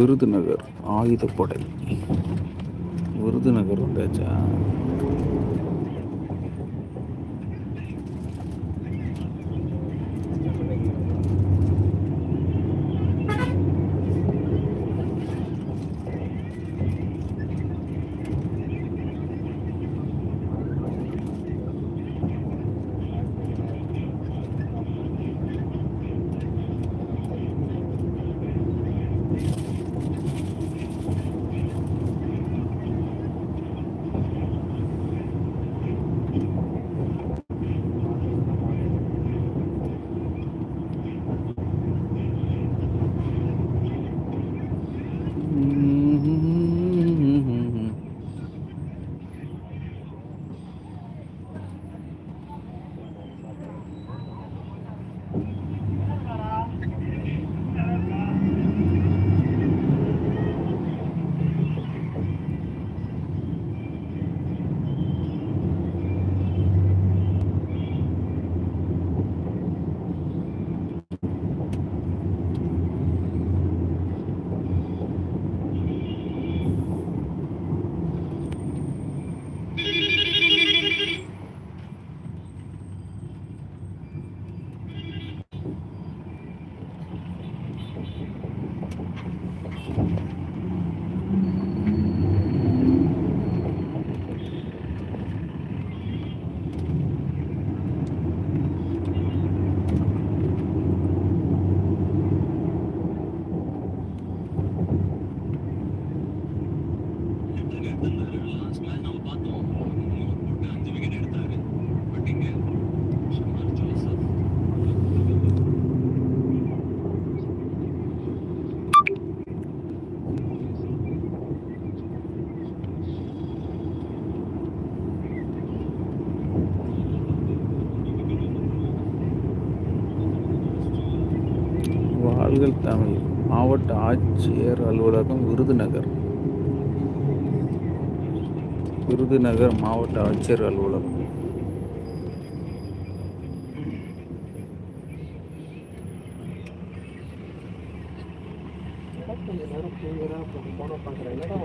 விருதுநகர் ஆயுதப்படை. விருதுநகர் வந்தாச்சா? ஆட்சியர் அலுவலகம் விருதுநகர். விருதுநகர் மாவட்ட ஆட்சியர் அலுவலகம். கொஞ்ச நேரம் போன பார்க்குறேன். என்னடா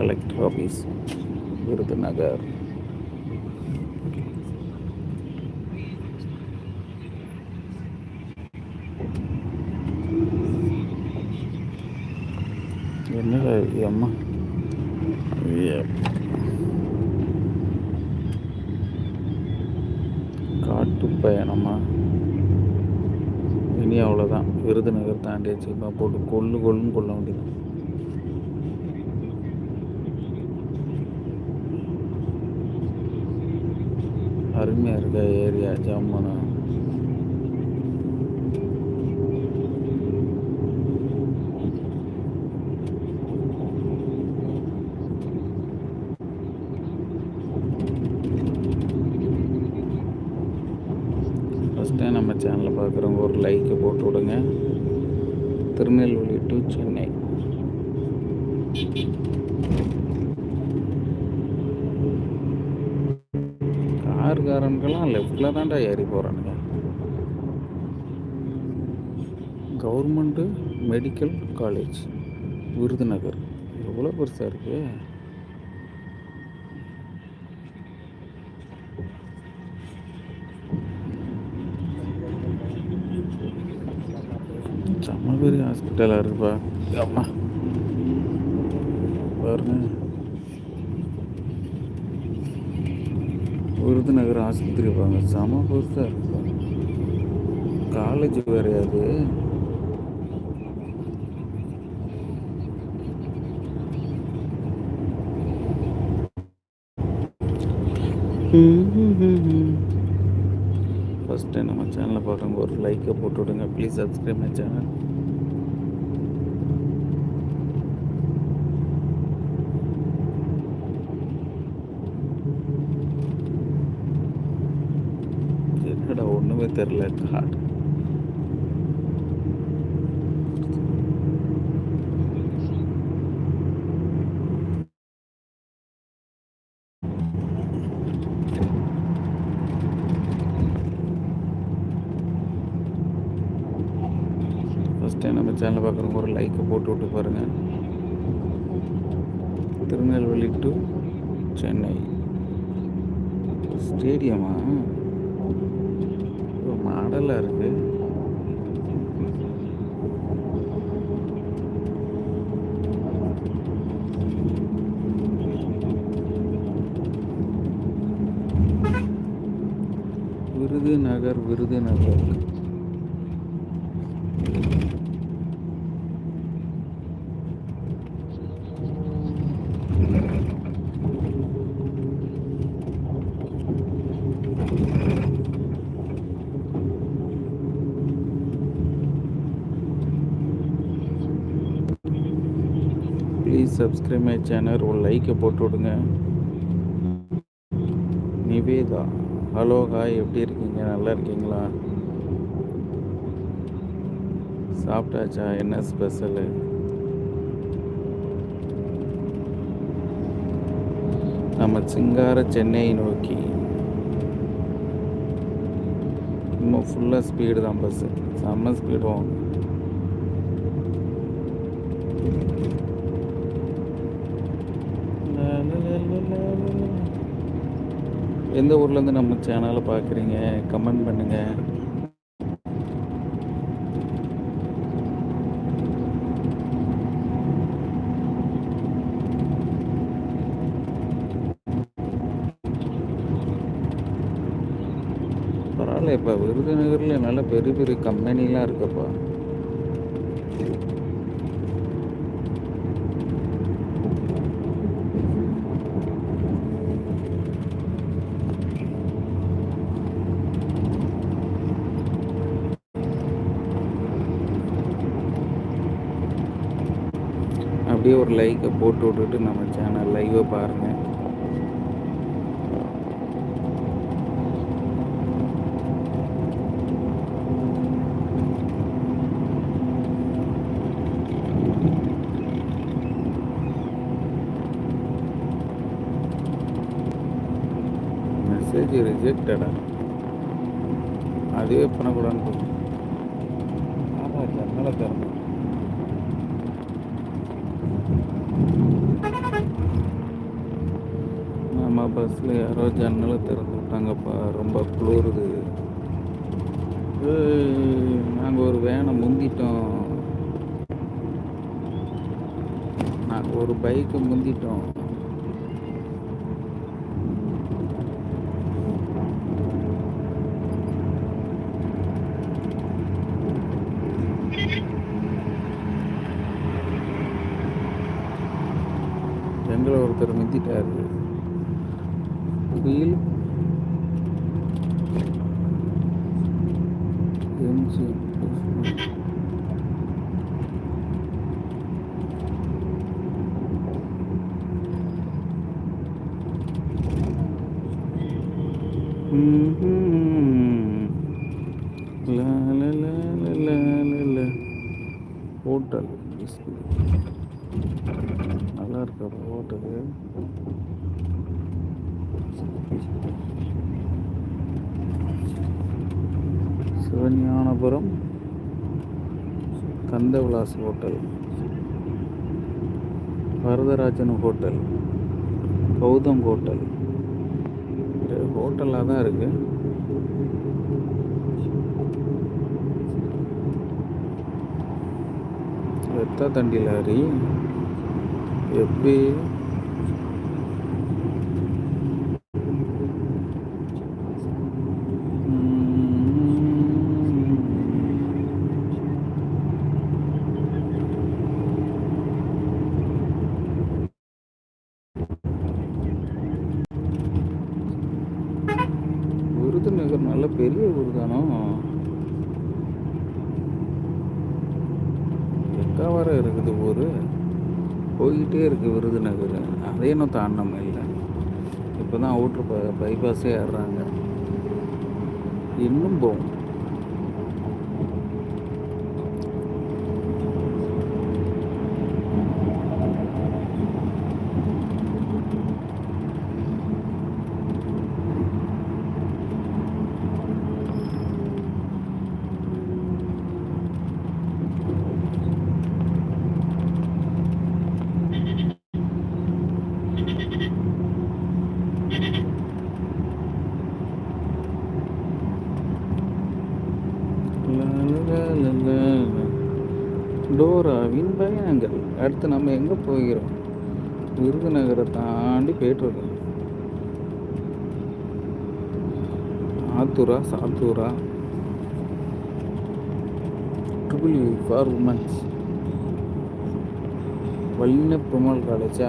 கலெக்டர் ஆஃபீஸ் விருதுநகர் என்னடா இது அம்மா? காட்டு பயணமா? இனி அவ்வளோதான் விருதுநகர் தாண்டியாச்சு. இப்போ போட்டு கொள்ளு கொள்ளுன்னு கொள்ள வேண்டியது அருமையாக இருக்க ஏரியா ஜம்முனா ஃபஸ்ட் நம்ம சேனலை பார்க்குறவங்க ஒரு லைக்கை போட்டு விடுங்க. திருநெல்வேலி டு சென்னை. காருக்காரனுக்கெல்லாம் லெஃப்டில் தான்டா ஏறி போகிறானுங்க கவர்மெண்ட்டு மெடிக்கல் காலேஜ் விருதுநகர். எவ்வளோ பெருசாக இருக்கு? செம்ம பெரிய ஹாஸ்பிட்டலாக இருக்குப்பா. அம்மா. பாருங்கள் விருதுநகர் ஆஸ்பத்திரி பாருங்க செம பெருசாக இருக்கும் காலேஜ் வேறையாது அது. ஃபஸ்ட் டைம் நம்ம சேனலை பார்க்குறவங்க ஒரு லைக்கை போட்டு விடுங்க. ப்ளீஸ் சப்ஸ்கிரைப் மை சேனல் कर लेता हाट ஃபஸ்ட் டைம் நம்ம சேனலை பார்க்குறவங்க ஒரு லைக்கை போட்டு விட்டு பாருங்கள் திருநெல்வேலி டு சென்னை ஸ்டேடியமா மாடலாக இருக்குது Virudhunagar Virudhunagar. Please my channel ஒரு லைக்கை போட்டு விடுங்க. நிவேதா. ஹலோ ஹாய் எப்படி இருக்கீங்க? நல்லா இருக்கீங்களா? சாப்பிட்டாச்சா? என்ன ஸ்பெஷலு நம்ம சிங்கார சென்னை நோக்கி. இன்னும் ஃபுல்லாக ஸ்பீடு தான் பஸ்ஸு செம்ம ஸ்பீடு வாங்க எந்த ஊர்லேருந்து நம்ம சேனலை பார்க்குறீங்க? கமெண்ட் பண்ணுங்கள் பரவாயில்ல இப்போ விருதுநகரில் நல்ல பெரிய பெரிய கம்பெனிலாம் இருக்குப்பா. அப்படியே ஒரு லைக்கை போட்டு விட்டுட்டு நம்ம சேனல் லைவை பாருங்கள் மெசேஜ் ரிஜெக்டடா அதுவே பண்ணக்கூடாதுன்னு ஆமாம் ஜன்னலை திறந்து நம்ம பஸ்ஸில் யாரோ ஜன்னலை திறந்து விட்டாங்கப்பா ரொம்ப குளிருது. நாங்கள் ஒரு வேனை முந்திட்டோம். நாங்கள் ஒரு பைக்கை முந்திட்டோம். நல்லா இருக்கா hotel Sivagnanapuram Kandavilas hotel. Varadarajan hotel. Gautham hotel. ஹோட்டலாக தான் இருக்குது எத்தா தண்டி லாரி எப்படி விருதுநகர் நல்ல பெரிய ஊர் தானோ எக்கா வர இருக்குது ஊர் போயிட்டே இருக்குது விருதுநகர். அதே இன்னும் தாண்டம் இல்லை இப்போ தான் அவுட்ரு ப பைபாஸே ஏறுறாங்க. இன்னும் போகும். தலைநகர் அடுத்து நம்ம எங்கே போகிறோம்? விருதுநகரை தாண்டி போயிட்டுருக்கோம். ஆத்தூரா சாத்தூரா? ட்ரிபிள் ஃபார் உமன்ஸ் வல்லின பெருமாள் காலேஜா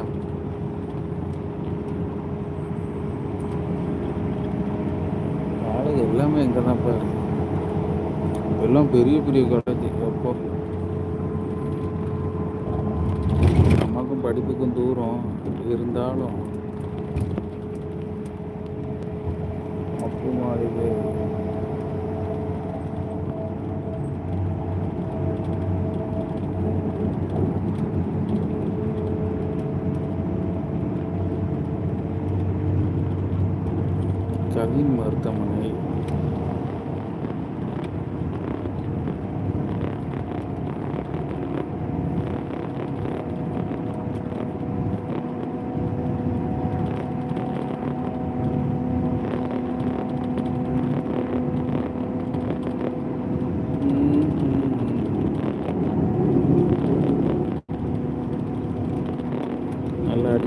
காலேஜ் எல்லாமே இங்கே தான் பாரு. எல்லாம் பெரிய பெரிய காலேஜ் படிப்புக்கும் தூரம் இருந்தாலும் அப்புறமா அதுக்கு கவின் மருத்துவமனை.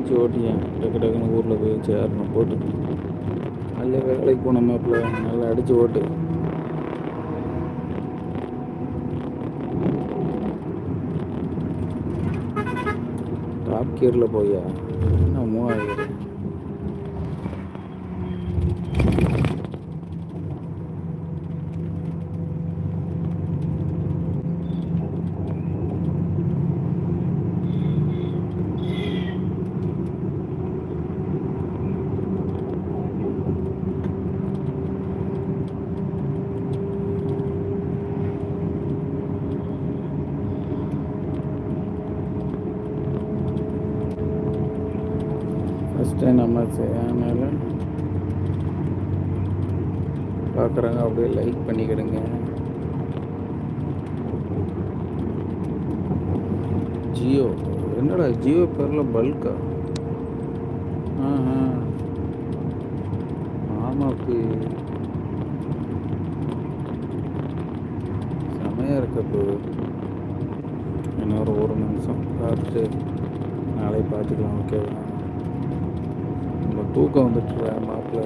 அடித்து ஓட்டியேன் டக்கு டக்குன்னு ஊரில் போய் சேரணும் போட்டு நல்ல வேலைக்கு போன மேப்பில் நல்லா அடித்து ஓட்டு. டாப் கியரில் போயா? ஆச்சு அதனால் பார்க்குறாங்க அப்படியே லைக் பண்ணிக்கிடுங்க. ஜியோ. என்னடா ஜியோ பேரில் பல்கா ஆஹா ஆமாப்பு செமையாக இருக்கப்போ இன்னொரு ஒரு நிமிஷம். பார்த்துட்டு நாளை பார்த்துக்கலாம் ஓகேவா தூக்கம் வந்துட்டு மாப்பிள்ள.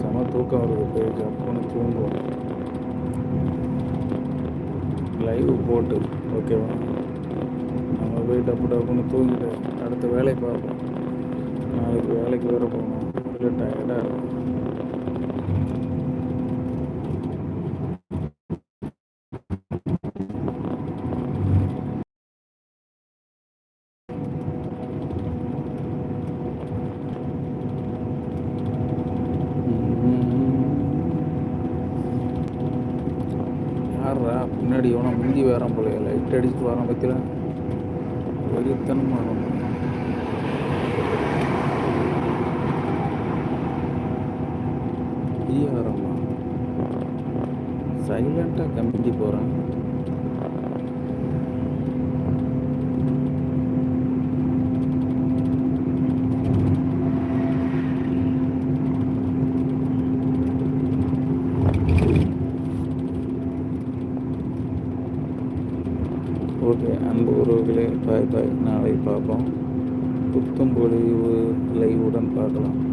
செம தூக்கம் வருது போய் ஜப்புன்னு தூங்குவோம். லைவ் போட்டு ஓகேவா நம்ம போய் டப்பு டப்புன்னு தூங்கிட்டு அடுத்த வேலையை பார்ப்போம். நாளைக்கு வேலைக்கு வேற போகணும். அதில் டயர்டாக இருக்கும். முன்னாடி பின்னாடி எவனோ முந்தி வரான் போல லைட் அடிச்சுட்டு வரான் பற்றில வெறித்தனமா வரும் ஈயாரம்மா சைலண்டாக கமிட்டி போகிறான் நண்பர்களே பாய் பாய் நாளை பார்ப்போம். புத்தம் பொழிவு லைவுடன் பார்க்கலாம்.